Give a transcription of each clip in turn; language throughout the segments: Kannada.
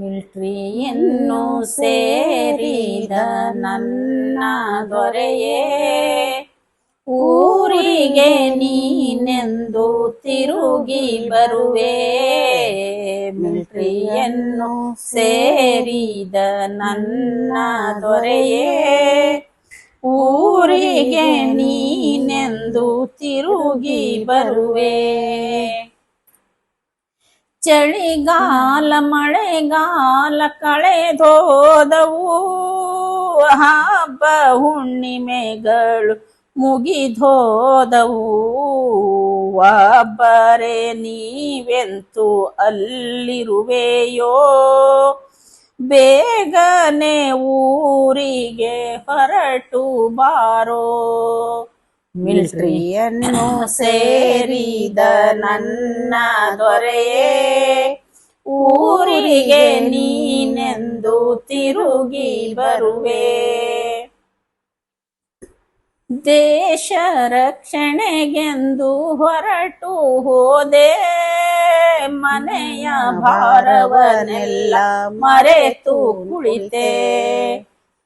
ಮಿಲ್ಟ್ರಿಯನ್ನು ಸೇರಿದ ನನ್ನ ದೊರೆಯೇ. ಊರಿಗೆ ನೀನೆಂದು ತಿರುಗಿ ಬರುವೆ. ಮಿಲ್ಟ್ರಿಯನ್ನು ಸೇರಿದ ನನ್ನ ದೊರೆಯೇ. ಊರಿಗೆ ನೀನೆಂದು ತಿರುಗಿ ಬರುವೆ. ಚಳಿಗಾಲ, ಮಳೆಗಾಲ ಕಳೆದೋದವು. ಹಬ್ಬ ಹುಣ್ಣಿಮೆಗಳು ಮುಗಿದೋದವು. ಒಬ್ಬರೇ ನೀವೆಂತು ಅಲ್ಲಿರುವೆಯೋ? ಬೇಗನೆ ಊರಿಗೆ ಹೊರಟು ಬಾರೋ. ಮಿಲ್ಟ್ರಿಯನ್ನು ಸೇರಿದ ನನ್ನ ದೊರೆಯೇ ಊರಿಗೆ ನೀನೆಂದು ತಿರುಗಿ ಬರುವೆ. ದೇಶ ರಕ್ಷಣೆಗೆಂದು ಹೊರಟು ಹೋದೆ. ಮನೆಯ ಭಾರವನೆಲ್ಲ ಮರೆತು ಕುಳಿತೆ.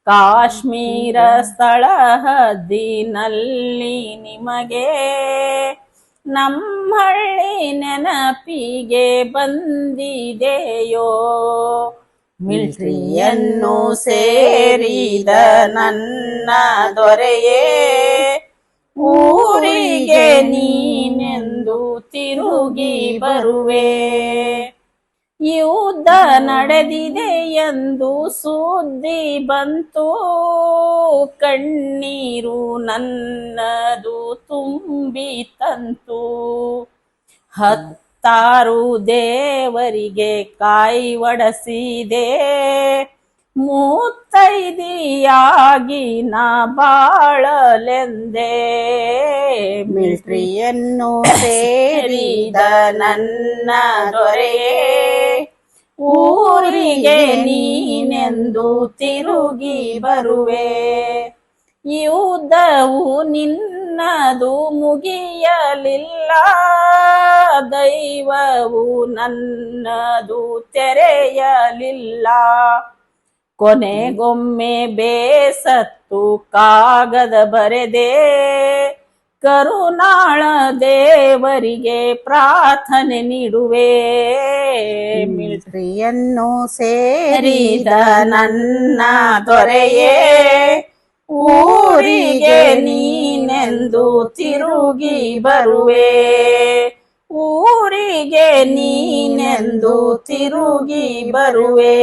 ಕಾಶ್ಮೀರ ಸ್ಥಳ ಹದಿನಲ್ಲಿ ನಿಮಗೆ. ನಮ್ಮಳ್ಳಿ ನೆನಪಿಗೆ ಬಂದಿದೆಯೋ? ಮಿಲ್ಟ್ರಿಯನ್ನು ಸೇರಿದ ನನ್ನ ದೊರೆಯೇ? ಊರಿಗೆ ನೀನೆಂದು ತಿರುಗಿ ಬರುವೆ? ಯುದ್ಧ ನಡೆದಿದೆ ಎಂದು ಸುದ್ದಿ ಬಂತು. ಕಣ್ಣೀರು ನನ್ನದು ತುಂಬಿ ತಂತು. ಹತ್ತಾರು ದೇವರಿಗೆ ಕಾಯಿ ಒಡಸಿದೆ. ಮೂತ್ತೈದಿಯಾಗಿ ನಾ ಬಾಳಲೆಂದೆ. ಮಿಲ್ಟ್ರಿಯನ್ನು ಸೇರಿದ ನನ್ನ ದೊರೆಯೇ ಊರಿಗೆ ನೀನೆಂದು ತಿರುಗಿ ಬರುವೆ. ಯುದ್ಧವು ನಿನ್ನದು ಮುಗಿಯಲಿಲ್ಲ ದೈವವು ನನ್ನದು ತೆರೆಯಲಿಲ್ಲ. ಕೊನೆಗೊಮ್ಮೆ ಬೇಸತ್ತು ಕಾಗದ ಬರೆದೆ ಕರುನಾಳ ದೇವರಿಗೆ ಪ್ರಾರ್ಥನೆ ನೀಡುವೆ. ಮಿಲ್ಟ್ರಿಯನ್ನು ಸೇರಿದ ನನ್ನ ದೊರೆಯೇ ಊರಿಗೆ ನೀನೆಂದು ತಿರುಗಿ ಬರುವೆ. ಊರಿಗೆ ನೀನೆಂದು ತಿರುಗಿ ಬರುವೆ.